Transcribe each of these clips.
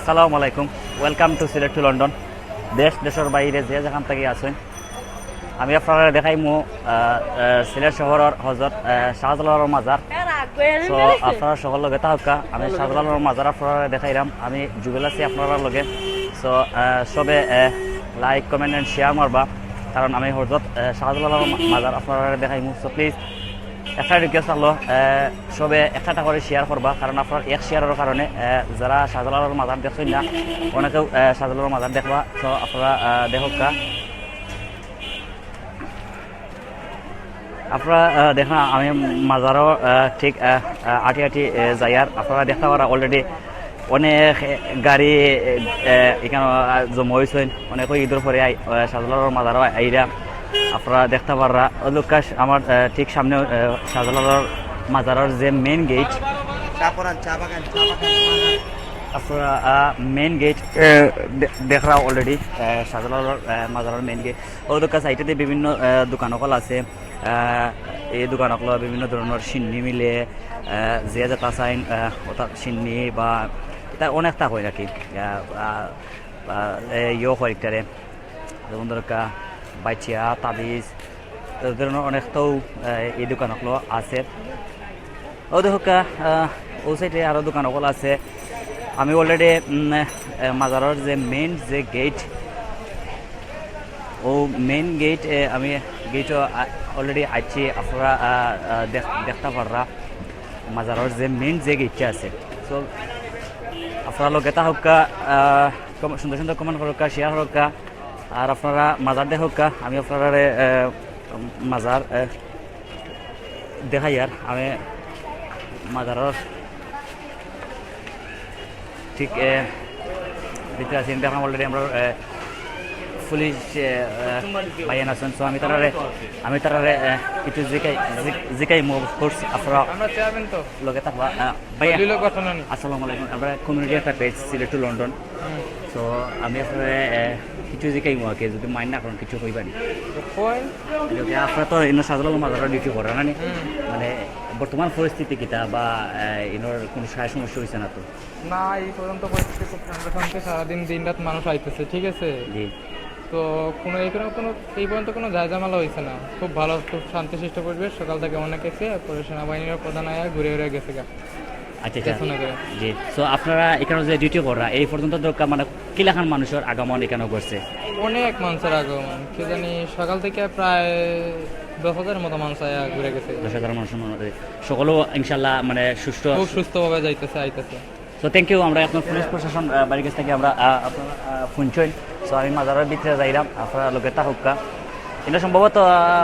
আসসালামু আলাইকুম। Welcome to Sylhet to London দেশ, দেশের বাইরে যে যেখান থেকে আছেন, আমি আপনারা দেখাই মো সিলেট শহরের হজরত শাহজালালের মাজার। তো আপনারা সকল লগে থাকা, আমি শাহজালালের মাজার আপনারা দেখাইলাম। আমি জুবেল আছি আপনারা লগে। সো সবে লাইক কমেন্ট এন্ড শেয়ার মারবা। কারণ আমি হজরত শাহজালালের মাজার আপনারা দেখাই মো সো প্লিজ একটা রিকোয়েস্ট হলো সবে একটা করে শেয়ার করবা কারণ আপনার এক শেয়ারের কারণে যারা শাহজালালের মাজার দেখছেন না, অনেকেও শাহজালালের মাজার দেখবা তো আপনারা দেখক। আপনারা দেখেন আমি মাজারও ঠিক আটি আটি যাই আর আপনারা দেখতে পারা অলরেডি অনেক গাড়ি এখানে জমা হয়েছেন অনেক ঈদের পরে শাহজালালের মাজারও আইরা আপনারা দেখতে পাররা ওলুকাশ আমার ঠিক সামনে আহ, শাহজালালের মাজারের যে মেন গেট আপনারা মেন গেট দেখরা অলরেডি শাহজালালের মাজারের মেন গেট ওদুকা সাইডেতে বিভিন্ন আহ, দোকানকল আছে। এই দোকানকল বিভিন্ন ধরনের সিন্নি মিলে যে যেটা চাইন অর্থাৎ সিন্নি বা এটা অনেকটা হয় নাকি। ইয়ে হয় যেমন দরকার বাইচিয়া তাবিজ ধরনের অনেকটাও এই দোকানগুলো আছে। ও দেখা ও সাইডে আরও দোকানগুলো আছে। আমি অলরেডি মাজারের যে মেইন যে গেট ও মেইন গেট আমি গেটও অলরেডি আইছি আপনারা দেখতে পাররা মাজারের যে মেইন যে গেটটা আছে। সো আপনারা লোক এটা হোক সুন্দর সুন্দর কমেন্ট হোক শেয়ার হোক আর আপনারা মাজার দেখ আমি আপনারা মাজার দেখাই আর। আমি মাজারের ঠিক ভিতরে আছি দেখলাম অলরেডি আমরা পুলিশ বাইয়ান আছেন। সো আমি তারারে আমি তারারে কিছু জিকাই জিক- জিকাই মো কোর্স আপনারা লগে থাকবা। ভাইয়া আসসালামু আলাইকুম। আমরা কমিউনিটি একটা পেজ সিলেট টু লন্ডন। তো আমি আপনার কিছু জিকাই মো আগে যদি মাইন না করেন কিছু কইবা নি? কই যদি তো ইনো সাজলাল মাজার ডিউটি করেন না মানে বর্তমান পরিস্থিতি কিটা বা ইনোর কোনো সায় সমস্যা হয়েছে না তো না এই পর্যন্ত পরিস্থিতি সারাদিন দিন রাত মানুষ আইতেছে ঠিক আছে? জি। তো কোনো এখানে কোনো এই পর্যন্ত কোনো জায়জামালা হয়েছে না। খুব ভালো খুব শান্তিশিষ্ট পরিবেশ সকাল থেকে অনেক এসে পরে সেনাবাহিনীর প্রধান আয়া ঘুরে ঘুরে গেছে গা আচ্ছা আচ্ছা। জি। সো আপনারা এখানে যে ডিউটি করা এই পর্যন্ত কা- মানে কিলাখান মানুষের আগমন এখানে করছে? অনেক মানুষের আগমন। কে জানি সকাল থেকে প্রায় দশ হাজারের মতো মানুষ আয়া ঘুরে গেছে। দশ হাজার মানুষের মধ্যে সকলেও ইনশাল্লাহ মানে সুস্থ খুব সুস্থভাবে যাইতেছে আইতেছে। তো থ্যাংক ইউ আমরা এখন পুলিশ প্রশাসন বাড়ির কাছ থেকে আমরা আপনারা শুনছেন সো আমি মাজারের ভিতরে যাইলাম। আপনারা লোকের তা হোক্কা কিন্তু সম্ভবত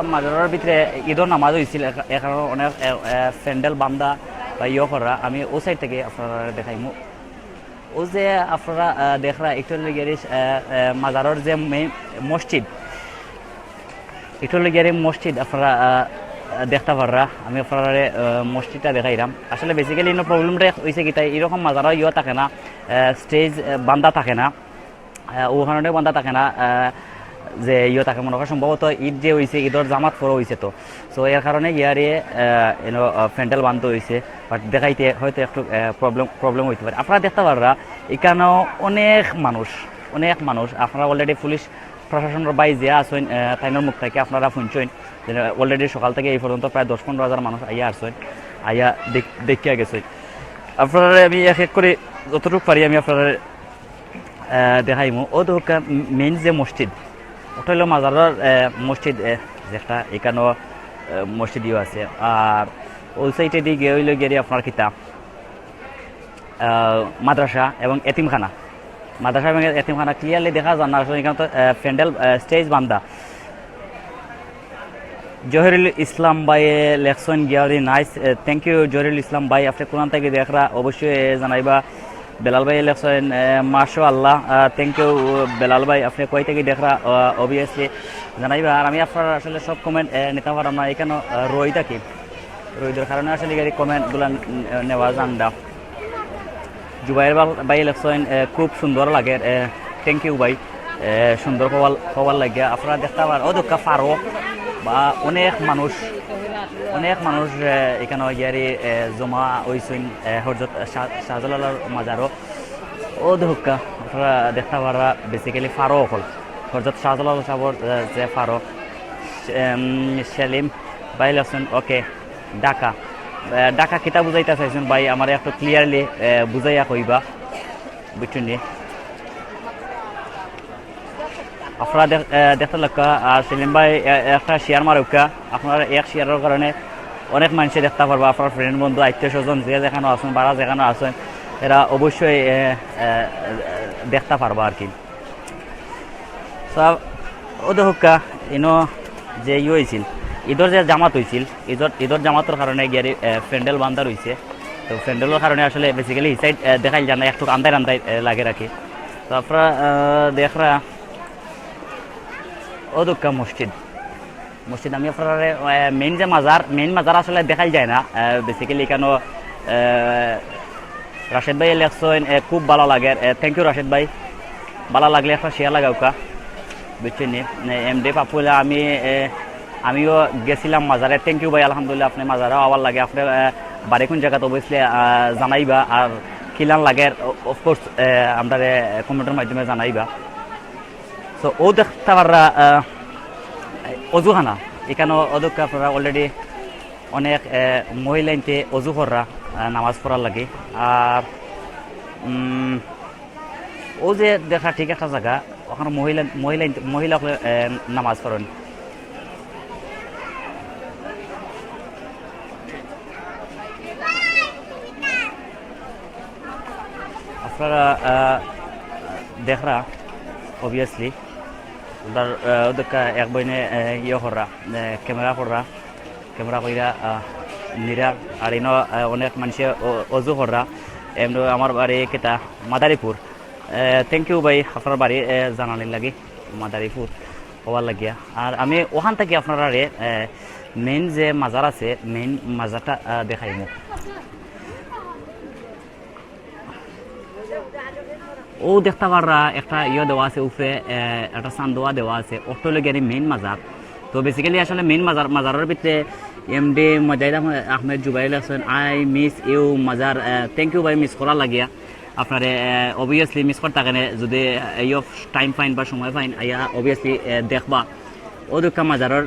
মাজারের ভিতরে ঈদর নামাজ হয়েছিল এখ- এখানে অনেক প্যান্ডেল বান্দা বা ইয়ে আমি ও সাইড থেকে আপনারা দেখাইমু ও যে আপনারা দেখরা একটু লেগে মাজারের যে মসজিদ একটু লেগে মসজিদ আপনারা দেখতে পাররা। আমি আপনারা মসজিদটা দেখাইলাম আসলে বেসিক্যালি ইনো প্রবলেমটা হয়েছে কি তাই এরকম মাজারও ইয়ে থাকে না স্টেজ বান্ধা থাকে না আহ, ওখানে বান্ধা থাকে না যে ইয়ে থাকে, মনে হয় সম্ভবত ঈদ যে হয়েছে ঈদর জামাত পরে হয়েছে তো। সো এর কারণে ইয়ারে এনো প্যান্ডেল বান্ধ হয়েছে বাট দেখাইতে হয়তো একটু প্রবলেম প্রবলেম হইতে পারে। আপনারা দেখতে পাররা, এখানেও অনেক মানুষ অনেক মানুষ। আপনারা অলরেডি পুলিশ প্রশাসনের বাই যে আসেন তাইনের মুখ থেকে আপনারা শুনছেন অলরেডি সকাল থেকে এই পর্যন্ত প্রায় দশ পনেরো হাজার মানুষ আইয়া আসছেন আইয়া দেখ- দেখিয়া গেছেন। আপনারা আমি এক এক করে যতটুকু পারি আমি আপনারা দেখাইমু। ও তো মেইন যে মসজিদ ওটা হলো মাজারের মসজিদ যেটা এখানেও মসজিদও আছে। আর ওই সাইডে গিয়ে হইল গিয়ে আপনার কিতাব মাদ্রাসা এবং এতিমখানা। মাদ্রাসা এবং এতিমখানা ক্লিয়ারলি দেখা যান না, আসলে এখানে তো প্যান্ডেল স্টেজ বান্ধা। জহিরুল ইসলাম ভাই লেখছেন, গিয়ারি nice thank you Zahirul Islam ভাই, আপনি কোরআন থেকে দেখরা, অবশ্যই জানাইবা। বেলাল ভাই লেখছেন মাশো আল্লাহ থ্যাংক ইউ বেলাল ভাই, আপনি কই থেকে দেখরা অবভিয়াসলি জানাইবা আর আমি আপনার আসলে সব কমেন্ট নিতে পারলাম না, এখানে রই থাকি রইদের কারণে আসলে এই কমেন্টগুলো নেওয়া যান দা জুবাইর ভাই লেখছেন খুব সুন্দর লাগে থ্যাংক ইউ ভাই সুন্দর হওয়ার হওয়ার লাগে আপনারা দেখতে পারেন ও দোকা পারো, বা অনেক মানুষ অনেক মানুষ এখানে ইয়ারি জমা হয়েছেন হরজত শাহজালালের মাজারও ও হুক্কা আপনারা দেখতে পারা বেসিক্যালি ফারো হল। হরজত শাহজালাল সাহর যে ফারো সেলিম বাইল আছেন ওকে ডাকা। ডাকা কিতা বুঝাইতে চাইছেন ভাই আমার একটু ক্লিয়ারলি বুঝাইয়া কইবা বুঝছেন নি? আপনারা দেখ- দেখতে লাগা আর সেলিম ভাই একটা শেয়ার মারুকা আপনারা এক শেয়ারের কারণে অনেক মানুষে দেখতে পারবা আপনার ফ্রেন্ড বন্ধু, আত্মীয় স্বজন, যে যেখানে আছেন বাড়া যেখানে আছেন এরা অবশ্যই দেখতে পারবা আর কি। সব ওদের হুক্কা, ইনো, যে ই হয়েছিল ঈদর যে জামাত হয়েছিল ঈদর ঈদর জামাতের কারণে গিয়ারি প্যান্ডেল বান্ধা রয়েছে তো প্যান্ডেলের কারণে আসলে বেসিক্যালি এই সাইড দেখাই যায় না একটু আন্দাই আন্দাই লাগে রাখি তো আপনারা দেখরা দুঃখা মসজিদ। মসজিদ আমি আপনার মেইন যে মাজার মেইন মাজার আসলে দেখাই যায় না। বেসিক্যালি কেন রাশেদ ভাই লেখছেন খুব ভালো লাগে। থ্যাংক ইউ রাশেদ ভাই। ভালো লাগলে একটা শেয়ার লাগাওকা বুঝছেন এম ডি পাপুলা আমি আমিও গেছিলাম মাজারে। থ্যাংক ইউ ভাই, আলহামদুলিল্লাহ আপনি মাজারেও আবার লাগে। আপনি বাড়ি কোন জায়গাতে অবভিয়াসলি জানাইবা। আর কিলান লাগে অফকোর্স আমরা কমেন্টের মাধ্যমে জানাইবা। সো ও দেখতে পাররা অজুখানা এখানে অদক্ষ আপনারা অলরেডি অনেক মহিলাইনতে অজু কররা নামাজ পড়ার লাগে। আর ও যে দেখা ঠিক একটা জায়গা, ওখানে মহিলা মহিলা মহিলা নামাজ পড়েন। আপনারা দেখরা অবভিয়াসলি আহ, ওদের এক বইনে ইয়ে করা ক্যামেরা করা ক্যামেরা কইরা নিরা আর ইনো অনেক মানুষে অজু করা এমনি আমার বাড়ি কেটা মাদারীপুর থ্যাংক ইউ ভাই আপনার বাড়ি জানানির লাগে মাদারীপুর হওয়ার লাগিয়া আর আমি ওখান থেকে আপনারা মেইন যে মাজার আছে মেইন মাজারটা দেখাইমু ও দেখতে পাররা একটা ইয়ে দেওয়া আছে উপরে একটা চান্দোয়া দেওয়া আছে অটোলগিয়ারি মেইন মাজার তো বেসিক্যালি আসলে মেইন মাজার মাজারের ভিতরে M D মজাইদ Ahmed Jubail Hasan I miss you মাজার থ্যাংক ইউ ভাই মিস করার লাগিয়া আপনারে অবভিয়াসলি মিস করতে কেন যদি অফ টাইম ফাইন বা সময় ফাইন আইয়া অবভিয়াসলি দেখবা ও দুঃখা মাজারের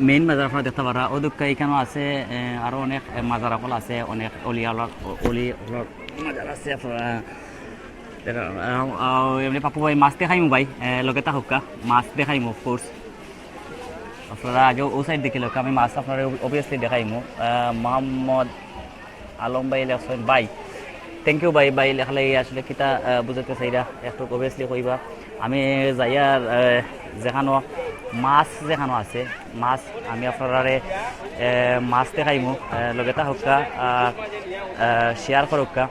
মেইন মাজার আপনারা দেখতে পারা ও দুঃখ আছে আরও অনেক মাজার সকল আছে অনেক অলিয়ালার অলি মাজার আছে আপনারা পাপু ভাই মাছ দেখাইমু ভাই এ, লগে তা হোক্কা মাছ দেখাইমু অফকোর্স আপনারা আগে ও সাইড দেখে লোক আমি মাছ আপনারা অবভিয়াসলি দেখাইমু আহ, মোহাম্মদ আলম ভাই লেখছেন ভাই। থ্যাংক ইউ ভাই ভাই লেখালে আসলে কিতা বুঝাতে চাইরা একটু অবভিয়াসলি কইবা। আমি যাইয়ার যেখানো মাছ যেখানে আছে, মাছ আমি আপনারে মাছ দেখাইমু লগে হুক্কা শেয়ার করুকা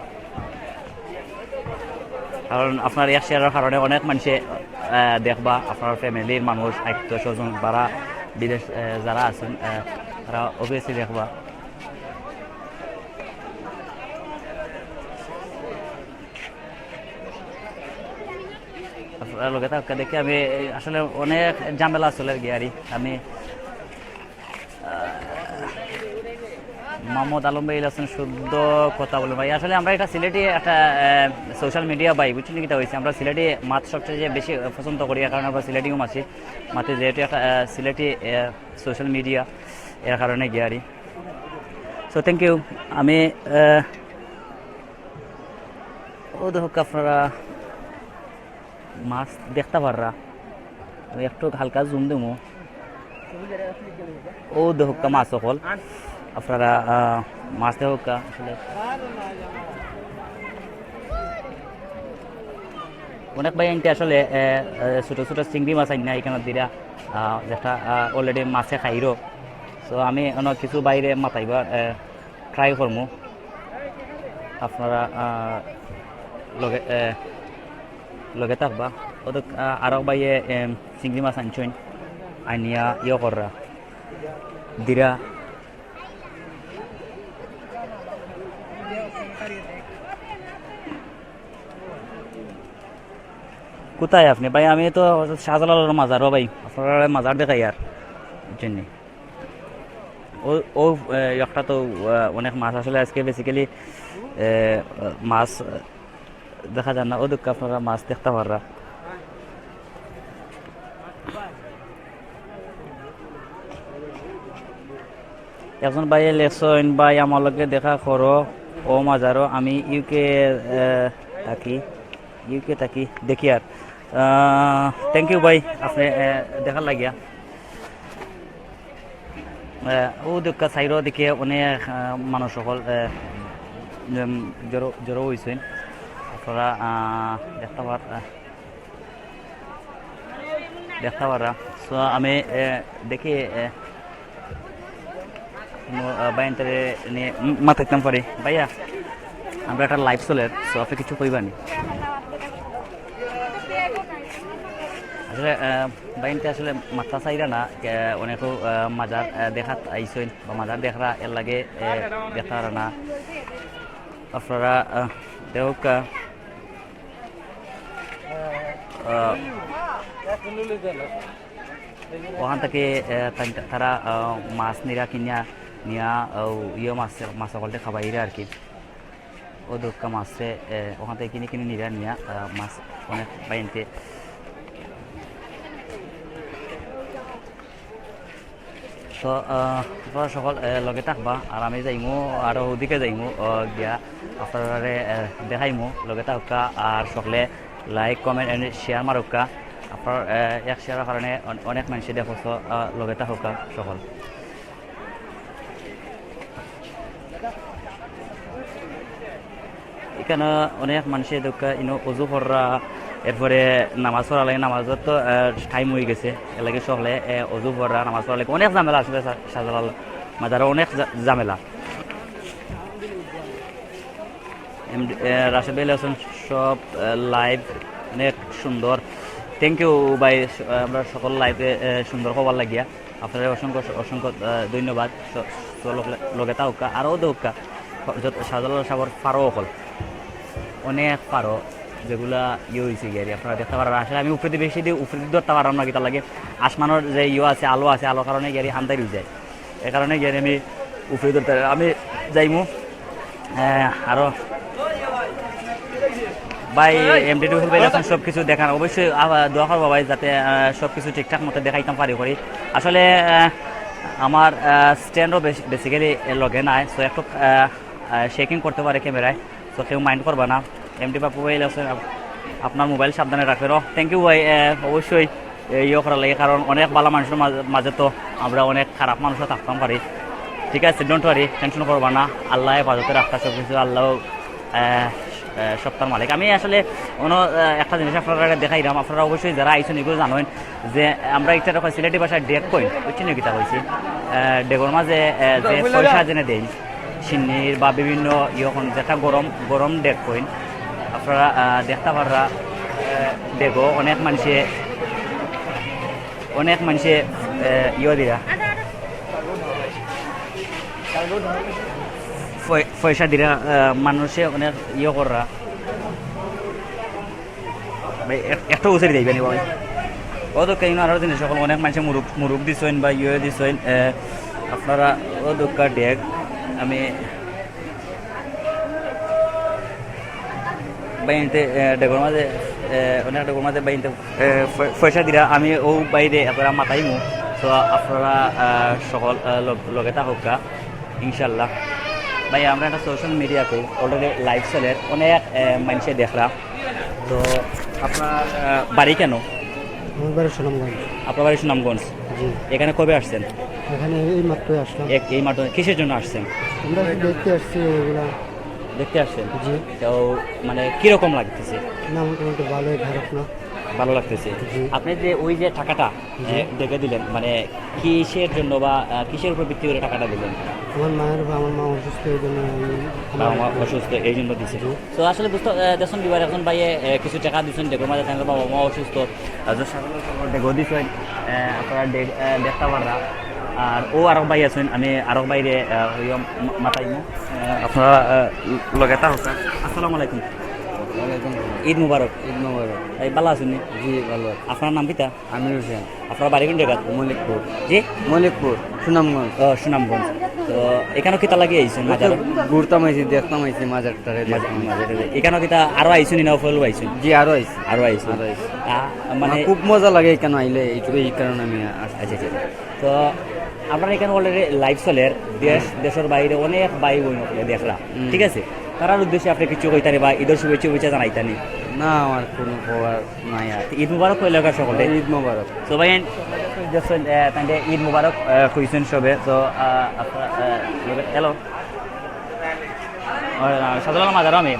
কারণ আপনার এক শেয়ারের কারণে অনেক মানুষে দেখবা আপনার ফ্যামিলির মানুষ আত্মীয় স্বজন যারা বিদেশ যারা আছেন তারা অবভিয়াসলি দেখবা। লগে থাকা দেখে আমি, আসলে অনেক ঝামেলা আসলে আরই। আমি মোহাম্মদ আলম ভাই আছেন, শুদ্ধ কথা বলে ভাই, আসলে আমরা এটা সিলেটি একটা সোশ্যাল মিডিয়া বাই বুঝছেন কিটা হয়েছে আমরা সিলেটি মাছ সবচেয়ে যে বেশি পছন্দ করি কারণ আমরা সিলেটিও মাছি। মাতে যেহেতু একটা সিলেটি সোশ্যাল মিডিয়া এর কারণে গিয়ারি। সো থ্যাংক ইউ আমি ও দেখো আপনারা মাছ দেখতে পাররা। একটু হালকা জুম দেবো। ও দেখো মাছ সকল আপনারা মাছ দেখো আসলে। অনেক ভাই আনতে আসলে ছোট ছোট চিংড়ি মাছ আনি না এখানে দিরা? যেটা অলরেডি মাছে খাইরো। সো আমি অনেক কিছু বাইরে মাতাইবা ট্রাই করব আপনারা লগে লগে থাকবা ওদের আরও বাইয়ে চিংড়ি মাছ আনছেন আনিয়া ইয়ে কররা দিরা কোথায় আপনি ভাই আমি তো শাহজালালের মাজারও ভাই আপনারা মাজার দেখাই আর নি? ও ও ও একটা তো অনেক মাছ আসলে আজকে বেসিক্যালি মাছ দেখা যায় না ও আপনারা মাছ দেখতে পাররা একজন ভাইয়ে লেখছেন ভাই, আমার লগে দেখা করো, ও মাজারও আমি ইউকে থাকি ইউকে থাকি, দেখি আর। থ্যাংক ইউ ভাই, আপনি দেখার লাগিয়া। ও দেখা সাইরও দেখে অনেক মানুষ সকল জড়ো জড়ো হয়েছেন আপনারা দেখতে পার দেখতে পারা সো আমি দেখি বাইনটারে নিয়ে মাথাইতাম পারি। ভাইয়া, আমরা একটা লাইভ চলে সো আপনি কিছু কইবানি আসলে বাইনটা আসলে মাথা চাইরা না অনেকও মাজার দেখাত আইসইন বা মাজার দেখরা এর লাগে দেখার না। আপনারা দেখ ওখান থেকে তারা মাছ নিরা কিনিয়া, নিয়া ইয়ে মাছ মাছ সকলতে খাবাইরা আর কি। ও দোকা মাছে ওখান থেকে কিনে কিনে নিরা নিয়া মাছ অনেক বাইনতে তো আপনারা সকল লগে থাকবা, আর আমি যাইমু, আর ওদিকে যাইমু গিয়া আপনারা দেখাইমু, লগে থাকা, আর সকলে লাইক কমেন্ট এন্ড শেয়ার মারুকা আপনার এক শেয়ারের কারণে অন- অনেক মানুষে দেখছ লগে থাকা সকল এখানে অনেক মানুষের দোকা ইনো অজু কররা এরপরে নামাজ পড়া লাগে, নামাজত তো টাইম হয়ে গেছে। এর লাগে সকলে অজু পড়া নামাজ পড়া লাগে। অনেক ঝামেলা আসলে শাহজালাল মাজারে অনেক ঝামেলা। রাশেদ আছেন। সব লাইভ অনেক সুন্দর। থ্যাংক ইউ ভাই আমরা সকল লাইভে সুন্দর খবর লাগিয়া। আপনাদের অসংখ্য অসংখ্য ধন্যবাদ। লগে- তাউকা আরও দৌকা যত শাহজালাল সাগর ফারো অকল। অনেক পারো যেগুলা ইয়ে হয়েছে গিয়ে। আপনারা দেখতে পারেন আসলে আমি উপরে বেশি দিয়ে উপরে দিয়ে ধরতে পারলাম না লাগে। আসমানোর যে ইয়ে আছে আলো আছে আলোর কারণে গিয়ে আন্দাই হয়ে যায় এ কারণে গিয়ে আমি উপরে ধরতে আমি যাইমু। আহ, আরও ভাই এমডি টু ভাই এখন সব কিছু দেখান। অবশ্যই দোয়া করব ভাই, যাতে সব কিছু ঠিকঠাক মতো দেখাইতাম, পারি, করি। আসলে আমার স্ট্যান্ডও বেসিক্যালি লগে নাই। সো একটু শেকিং করতে পারে ক্যামেরায় তো কেউ মাইন্ড করবা না। এমডি বাপু ভাই আছেন আপ- আপনার মোবাইল সাবধানে রাখবেন ও থ্যাংক ইউ ভাই অবশ্যই ইয়ে করা লাগে। কারণ, অনেক ভালো মানুষের মাঝে তো আমরা অনেক খারাপ মানুষও থাকতাম, পারি। ঠিক আছে ডোন্ট ওয়ারি টেনশন করবা না। আল্লাহ হেফাজতে রাখতা সব কিছু আল্লাহ সপ্তাহ মালিক। আমি আসলে অন্য একটা জিনিস আপনারা দেখাইলাম আপনারা অবশ্যই যারা আইসেন এগুলো জানেন যে আমরা একটা রকম সিলেটি ভাষায় ডেক কইন। বুঝছেন কিতা কইছি? ডেগর মাঝে যে পয়সা জেনে দেই সিন্নির বা বিভিন্ন ইয়খন যেটা গরম গরম ডেক কইন আপনারা দেখতে পাররা ডেগো অনেক মানুষে অনেক মানুষে ইয়ে দিরা। পয়- পয়সা দিরা মানুষে অনেক ইয়ে করা ভাই এক- একটা উচেরি যাইবে নি ভাই। ও তো কেন আরও জিনিস, সকল অনেক মানুষে মুরুখ মুরুখ দিছেন বা ইয়ে দিছেন আপনারা ও দোকা ডেক আমি বাইনতে ডেগর মাঝে অনেক ডেগর মাঝে বাইনতে পয়সা দিরা, আমি ও বাইরে আপনারা মাতাইমু। তো আপনারা সকল লগ- লগে থাকুকা ইনশাল্লাহ। ভাই আমরা একটা সোশ্যাল মিডিয়াতে অলরেডি লাইভ চলে অনেক মানুষে দেখলাম। তো আপনার বাড়ি কেন? আমার বাড়ি সুনামগঞ্জ। আপনার বাড়ি সুনামগঞ্জ? জি। এখানে কবে আসছেন? এখানে এই মাত্র আসলাম। এক এই মাঠ কিসের জন্য আসছেন? আমরা দেখতে আসছি এগুলা দেখতে আসছেন? জি। তো মানে কীরকম লাগতেছে? না মোটামুটি ভালোই খারাপ না। ভালো লাগতেছে। আপনি যে ওই যে টাকাটা দেখে দিলেন মানে কিসের জন্য বা কিসের উপর ভিত্তি করে টাকাটা দিলেন? আমার মায়ের বা আমার মা অসুস্থ এই জন্য অসুস্থ এই জন্য দিছে। তো আসলে বুঝতে দেখুন বিবার এখন ভাইয়ে কিছু টাকা দিচ্ছেন দেখুন মাঝে তাহলে বাবা মা অসুস্থ। দেখো দিচ্ছেন আপনারা দেখতে পাররা আর ও আরও ভাই আছেন আমি আরও বাইরে মাতাইমু। আপনারা লগে আসসালামু আলাইকুম। ঈদ মুবারক। ঈদ মোবারক। এই ভালো আছেন জি ভালো আপনার নাম পিতা? আমির হোসেন। আপনার বাড়ি কোন জায়গা মলিকপুর। জি? মলিকপুর সুনামগঞ্জ। ও সুনামগঞ্জ। তো এখানে কিতা লাগিয়ে আইছেন মাজার? ঘুরতাম আইছি দেখতাম আইছি মাজারটারে দেখতাম। এখানে কিতা আরও আইছুনি না ফল আইছুন? জি আরও আইছি। আরও আইছুন। আরও আইছি। মানে খুব মজা লাগে এখানে আইলে এইটুকু এই কারণে আমি আসছি। আচ্ছা আচ্ছা তো আপনার এখানে অলরেডি লাইভ চলের দেশ দেশের বাইরে অনেক ভাই বোন দেখরা ঠিক আছে? তারার উদ্দেশ্যে আপনি কিছু কইতানি বা ঈদের শুভেচ্ছা শুভেচ্ছা জানাইতানি? না আমার কোনো খবর নাই আর। ঈদ মুবারক কইলে সকলে ঈদ মুবারক। দেখছেন তাহলে ঈদ মুবারক কইছেন সবে। তো আপনার হ্যালো? সাধারণ মাজার আমি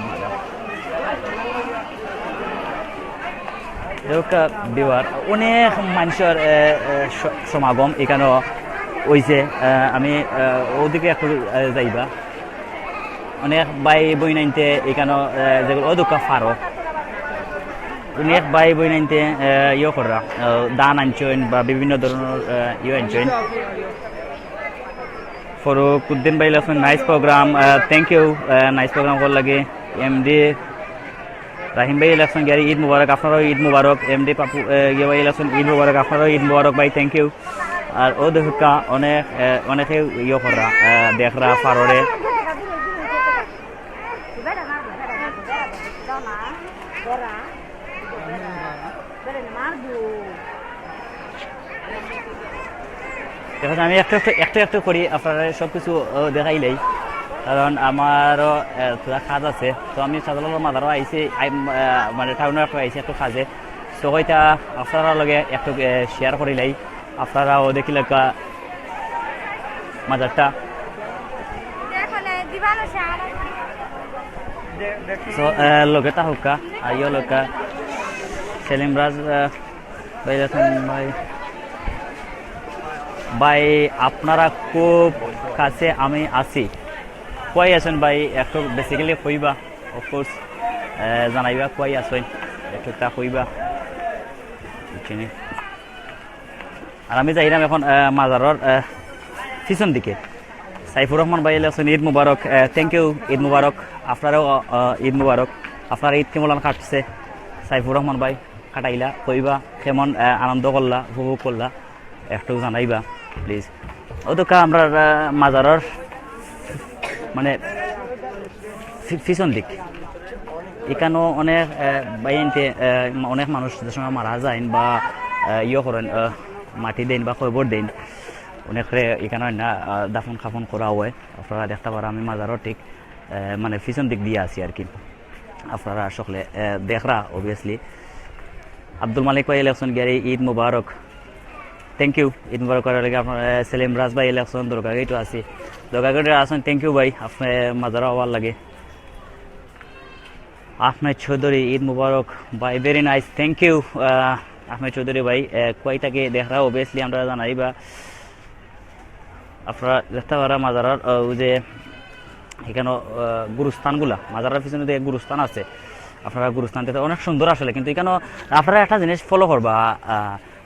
বিবার অনেক মানুষের সমাগম এখানেও হইছে। আমি ওদিকে একটু যাইবা। অনেক বাই বই নাইনতে এখানেও আহ, যেগুলো অদুকা ফারো। অনেক বাই বই নাইনতে ইয়ে করা দান আনছেন বা বিভিন্ন ধরনের ইয়ে আনছেন। ফরুকুদ্দিন ভাই লাফেন nice program thank you nice program করার লাগে। এমডি রাহিম ভাই ইলেকশন গিয়ারি ঈদ মুবারক আপনারও ঈদ মুবারক। এমডি পাপু ইয়ে ভাই ইলেকশন ঈদ মুবারক আপনারও ঈদ মুবারক ভাই থ্যাংক ইউ আর ও দেখা অনেক অনেকে ইয়ে করা দেখরা ফাররে। এখন আমি একটু একটু একটু একটু করি আপনারা সব কিছু দেখাইলেই কারণ আমারও থোড়া কাজ আছে। তো আমি সাধারণত মাদারও আইসি আই- মানে টাউনের একটু আইসি একটু কাজে তো হয়তা আপনারা লগে একটু শেয়ার করিলাই আপনারাও দেখিলে মাজারটা সো লগে তা হোকা আইও লোকা সেলিম রাজ ভাই ভাই। ভাই, আপনারা খুব কাছে আমি আছি। কই আছেন ভাই? একটু বেসিক্যালি কইবা অফকোর্স জানাইবা কই আছেন? একটু তা কইবা আর আমি যাইলাম এখন মাজারর পিছন দিকে। সাইফুর রহমান ভাই আছেন, ঈদ মুবারক। থ্যাংক ইউ ঈদ মুবারক। আপনারাও ঈদ মুবারক। আপনারা ঈদ কেমন কাটছে। সাইফুর রহমান ভাই, কাটাইলা কইবা কেমন আনন্দ করলা, উপভোগ করলা, একটু জানাইবা। প্লিজ। ও তো কা আমরা মাজারর মানে পিছন দিক। এখানেও অনেক বাইনতে অনেক মানুষ যে মারা যায় বা ইয়ে করেন মাটি দেন বা খবর দেন অনেকরে এখানে না দাফন খাফন করা হয়। আপনারা দেখতে পারা আমি মাজারও ঠিক মানে পিছন দিক দিয়ে আছি আর কি। আপনারা সকলে দেখরা অবভিয়াসলি আব্দুল মালিক ভাই ইলেকশন গিয়ারি ঈদ মুবারক। থ্যাংক ইউ মুবারক করার লাগে আপনার সেলিম রাজ ভাই ইলেকশন দরকারগেটও আছি। দরকারগেটে আসেন থ্যাংক ইউ ভাই, আপনার মাজারও হওয়ার লাগে। আহমেদ চৌধুরী, ঈদ মুবারক। ভাই very nice thank you Ahmed Chowdhury ভাই কয়টাকে দেখা অবভিয়াসলি আমরা জানাই বা আপনারা দেখতে পারা মাজারার যে, এখানে গুরুস্থানগুলা। মাজারের পিছনে যে গুরুস্থান আছে। আপনারা গুরুস্থান অনেক সুন্দর আসলে, কিন্তু এখানে আপনারা একটা জিনিস ফলো করবা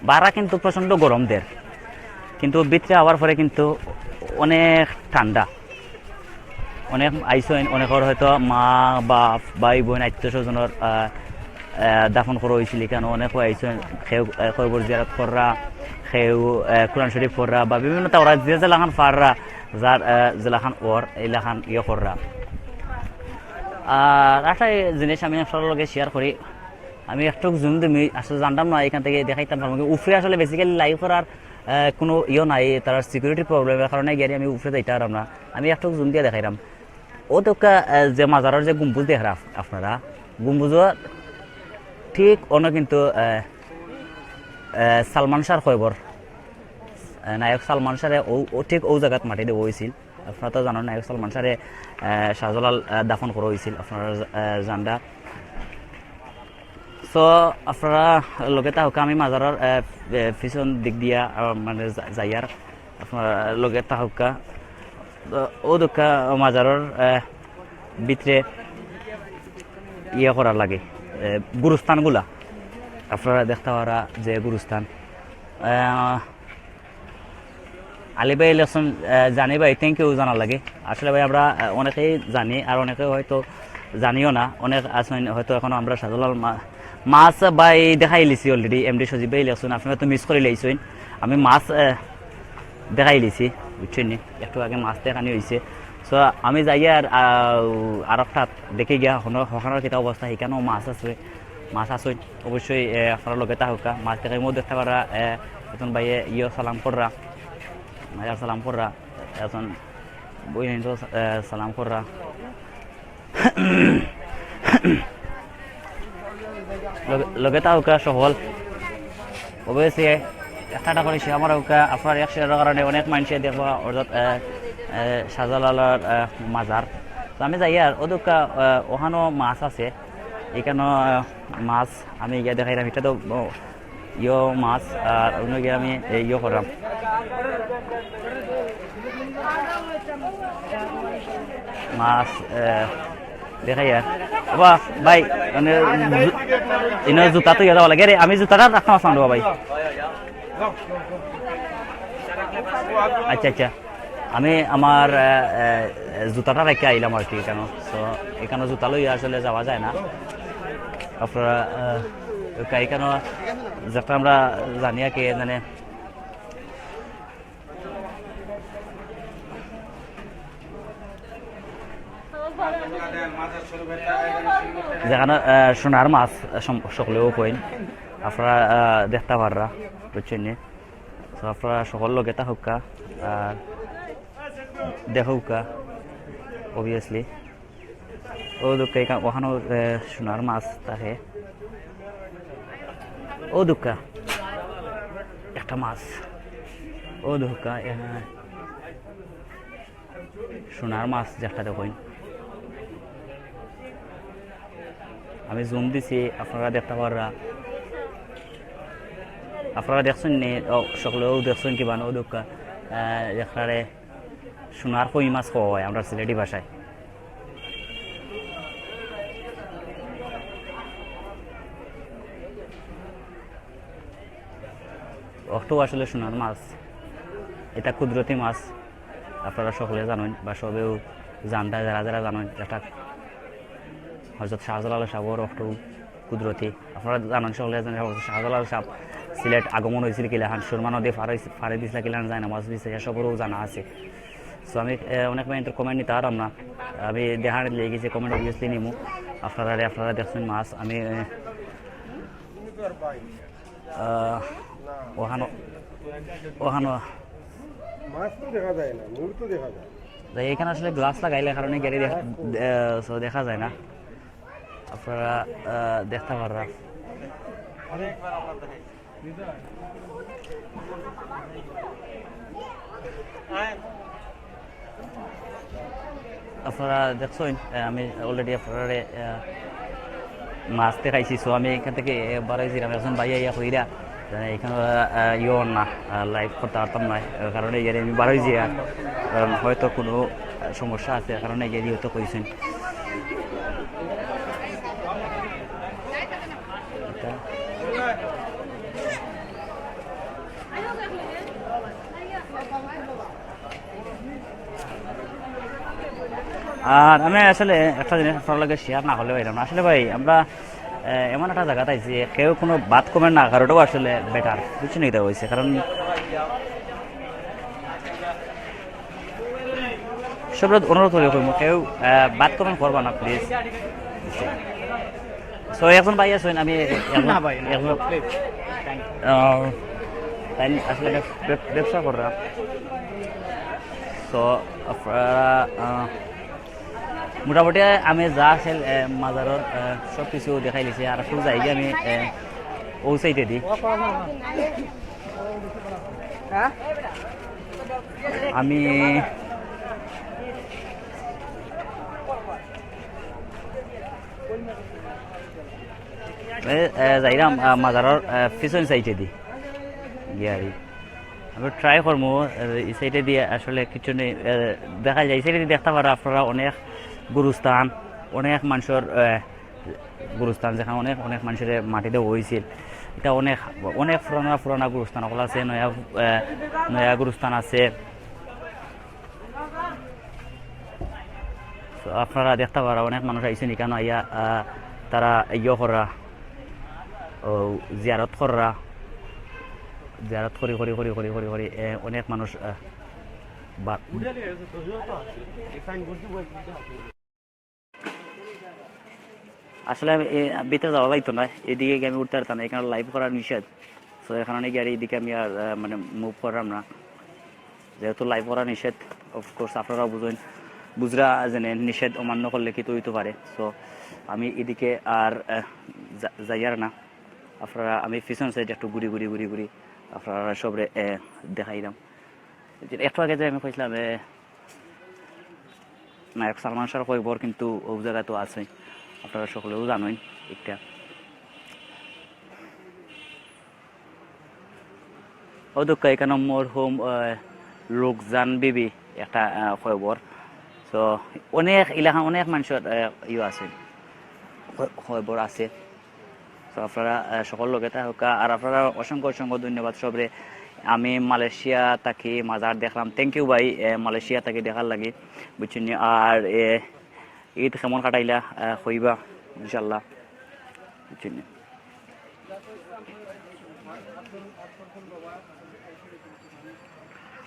বারা কিন্তু প্রচণ্ড গরম দের। কিন্তু ভিতরে আবার পরে কিন্তু অনেক ঠান্ডা অনেক আইসেন অনেকের হয়তো মা, বাপ ভাই বোন আত্মীয় স্বজনের দাফন করা হয়েছিল এখানে অনেক আইসেন সেও খবর জিয়ারত কররা সেও কোরআন শরীফ পড়রা বা বিভিন্ন তাওরা যে জেলাখান ফাররা যার জেলাখান ওর এইলাখান ইয়ে কররা আর একটা জিনিস আমি আপনার লগে শেয়ার করি আমি একটু জুম দিমি আসলে জানতাম না, এখান থেকে দেখাইতাম কিন্তু উফরে আসলে বেসিক্যালি লাইভ করার কোনো ইয়ে নাই, তার সিকিউরিটি প্রবলেমের কারণে গিয়ে আমি উফরে যাইতে পারলাম না। আমি একটু জুম দিয়ে দেখাইলাম। ও তো যে মাজারের যে গম্বুজ দেখরা আপনারা গম্বুজও ঠিক অন্য কিন্তু সালমান শাহর খবর। নায়ক সালমান শাহে ও ঠিক ও জায়গাত মাটি দেওয়া হয়েছিল আপনারা তো জানেন, নায়ক সালমান শাহে শাহজালাল দাফন করা হয়েছিল আপনারা জানডা সো আপনারা লগে তাহলে আমি মাজারের পিছন দিক দিয়া মানে যাইয়ার আপনারা লগে তাহকা ও দোকা মাজারের ভিতরে ইয়ে করার লাগে গুরুস্থানগুলা আপনারা দেখতে পারা যে গুরুস্থান আলী ভাই ইলেকশন জানি ভাই থ্যাংক ইউ জানার লাগে আসলে ভাই আমরা অনেকেই জানি আর অনেকে হয়তো জানিও না অনেক আসেন হয়তো এখন আমরা সাজলাল মা- মাছ বাই দেখাই লিছি অলরেডি এমডি সজীব ভাই লেখছেন আপনারা তো মিস করে লাইছেন আমি মাছ দেখাই লিছি, বুঝছেন নি? একটু আগে মাছ দেখানি হয়েছে সো আমি যাই আর আর একটা দেখে গিয়া হকানোর কিতা অবস্থা সেখানেও মাছ আছে মাছ আছে অবশ্যই আপনার লগে হোকা। মাছ দেখাই মধ্যে দেখতে পারা এখন ভাইয়ে ইয়ে সালাম কররা মায়ার সালাম কররা এখন বই সালাম কররা লগে- তা হোকা সহল অবশ্যই একটা করে সে আমার ওকে আপনার একশো কারণে অনেক মানুষে দেখব অর্থাৎ শাহজালালের মাজার তো আমি যাই আর ওদুকা ওখানো মাছ আছে। এখানে মাছ আমি গিয়ে দেখাইলাম এটা তো ইয়ো মাছ আর অন্য গিয়ে আমি ইয়ে করলাম মাছ দেখাই আর ভাই মানে জু- ইনো জুতা তো ইয়ে লাগে রে আমি জুতাটা রাখতে পারতাম না ভাই। আচ্ছা আচ্ছা। আমি আমার জুতাটা রেখে আইলাম আর কি এখানে তো এখানে জুতা লই আসলে যাওয়া যায় না। আপনারা এখানে যেটা আমরা জানি আর মানে যেখানে সোনার মাছ সকলেও কইন। আপনারা দেখতে পাররা, বুঝছেন? তো আপনারা সকল এটা হোকা আর দেখৌকা অবভিয়াসলি ও দুঃখা ওখানেও সোনার মাছ থাকে ও দুঃখা, একটা মাছ। ও দুঃখা সোনার মাছ যেটা দেখুন আমি জুম দিছি, আপনারা দেখতে পাররা। আপনারা দেখছেন নি? সকলেও দেখছেন কিবা ও দোকা এখানে সোনার কই মাছ খাওয়া হয় আমরা সিলেটি ভাষায়। অক্টো আসলে সোনার মাছ। এটা কুদরতি মাছ। আপনারা সকলে জানেন বা সবেও জানতা, যারা যারা জানেন, এটা হজরত শাহজালাল সাহর অক্টো কুদরতি। আপনারা জানেন সকলে শাহজালাল সাহ সিলেট আগমন হয়েছিল কিলা হান সুরমা নদী ফারে ফারে দিছিল কিলা যায় নামাজ দিছে এসবেরও জানা আছে। সো আমি অনেক মাইন্টের কমেন্ট নিতে পারলাম না। আমি দেখার লেগে গেছে কমেন্ট অবভিয়াসলি নিমু। আপনারা আপনারা দেখছেন মাছ। আমি আহ, ওখানো ওখানো মাছ তো দেখা যায় না মূল তো দেখা যায়। এখানে আসলে গ্লাস লাগাইলে কারণে গাড়ি দেখা যায় না। আপনারা দেখতে পাররা আপনারা দেখছেন আমি অলরেডি আপনারা মাছ দেখাইছি। সো আমি এখান থেকে বাড়াইছিলাম এখন ভাইয়া ইয়া কইরা এখানে ইয়ে না লাইভ করতে পারতাম না। কারণে গিয়ে আমি বাড়াইছি আর হয়তো কোনো সমস্যা আছে কারণে গিয়ে হয়তো কইছেন। আর আমি আসলে একটা জিনিস আপনার লগে শেয়ার না হলে পাইলাম না। আসলে ভাই আমরা এমন একটা জায়গা আইছি কেউ কোনো বাদ কমেন্ট না কারোটাও আসলে বেটার বুঝছেন এটা হয়েছে কারণ সব অনুরোধ করে করব কেউ বাদ কমেন্ট করবা না প্লিজ সো এখন ভাই আছেন আমি তাই আসলে ব্যবসা করা তো আপনারা মোটামুটি আমি যা আছিল এ, সব কিছু দেখাই দিছে আর একটু যাই আমি ও সাইডে দি। আমি যাইলাম মাজাৰৰ এ, পিছন সাইডে দি। গিয়ারি আমি ট্রাই করব এই সাইডে দিয়ে আসলে কিছু নেই দেখা যায় এই সাইডে দেখতে পারো আপনারা অনেক গুরুস্থান, অনেক মানুষের গুরুস্থান যেখানে অনেক অনেক মানুষের মাটিতে হয়েছিল এটা অনেক অনেক পুরানা পুরানা গুরুস্থান। ওগুলো আছে নয়া নয়া গুরুস্থান আছে। আপনারা দেখতে পারা, অনেক মানুষ আইসেন এখানে আইয়া তারা ইয়ে করা, ও, জিয়ারত করা। জিয়ারত করি করি করি করি করি করি অনেক মানুষ বা- আসলে ভিতরে যাওয়া যাইতো না এদিকে আমি উঠতে পারতাম না এখানে লাইভ করা নিষেধ। তো এখানে গিয়ে আর এইদিকে আমি আর মানে মুভ করলাম না। যেহেতু লাইভ করা নিষেধ অফকোর্স আপনারাও বুঝেন বুঝরা জেনে নিষেধ অমান্য করলে কি তো হইতে পারে। সো আমি এদিকে আর আহ, যা- যাই আর না। আপনারা আমি পিছন সাইড একটু ঘুরি ঘুরি ঘুরি ঘুরি আপনারা সবরে দেখাইলাম একটু আগে যে আমি কইছিলাম নায়ক সালমান শাহ কিন্তু ও জায়গায় তো আছে আপনারা সকলেও জানেন একটা দুঃখ এখানে মোর হোম লোকজান বিবি একটা খবর তো অনেক এলাকা, অনেক মানুষের ইয়ে আছে খবর আছে। তো আপনারা সকল লোকে থাকা আর আপনারা অসংখ্য অসংখ্য ধন্যবাদ সবরে। আমি মালয়েশিয়া তাকে মাজার দেখলাম। থ্যাংক ইউ ভাই মালয়েশিয়া তাকে দেখার লাগে, বুঝছেন আর ঈদ কেমন কাটাইলা হইবা ইনশাল্লাহ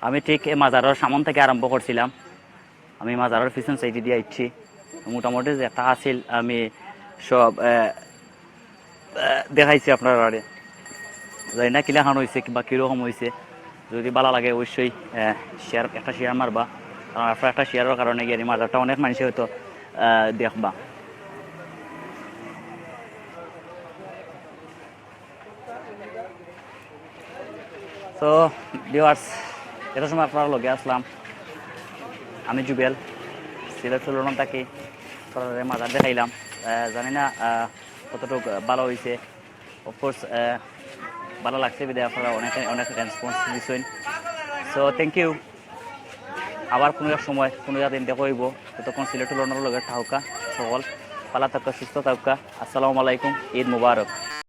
আমি ঠিক মাজারের সামন থেকে আরম্ভ করছিলাম আমি মাজারের পিছন সাইডে দিয়ে আইছি মোটামুটি যেটা আছিল, আমি সব দেখাইছি আপনার আরে জানি না কিলা খান হয়েছে বা কীরকম হয়েছে যদি ভালো লাগে অবশ্যই শেয়ার একটা শেয়ার মারবা কারণ আপনার একটা শেয়ারের কারণে গিয়ে মাজারটা অনেক মানুষ হয়তো দেখবা তো ভিউয়ার্স এটা সময় আপনারা লগে আসলাম। আমি জুবেল, সিলেট চললাম তাকে, সরাসরি মাজার দেখাইলাম। জানি না কতটুকু ভালো হয়েছে অফকোর্স ভালো লাগছে বিদায় আপনারা অনেক অনেক রেসপন্স দিচ্ছেন সো থ্যাংক ইউ আবার কোনো এক সময় কোনো দিন দেখা হইব। ততক্ষণ সিলেট লন্ডনের লগে থাকা সকল পালা থাকা সুস্থ থাকা আসসালামু আলাইকুম। ঈদ মুবারক।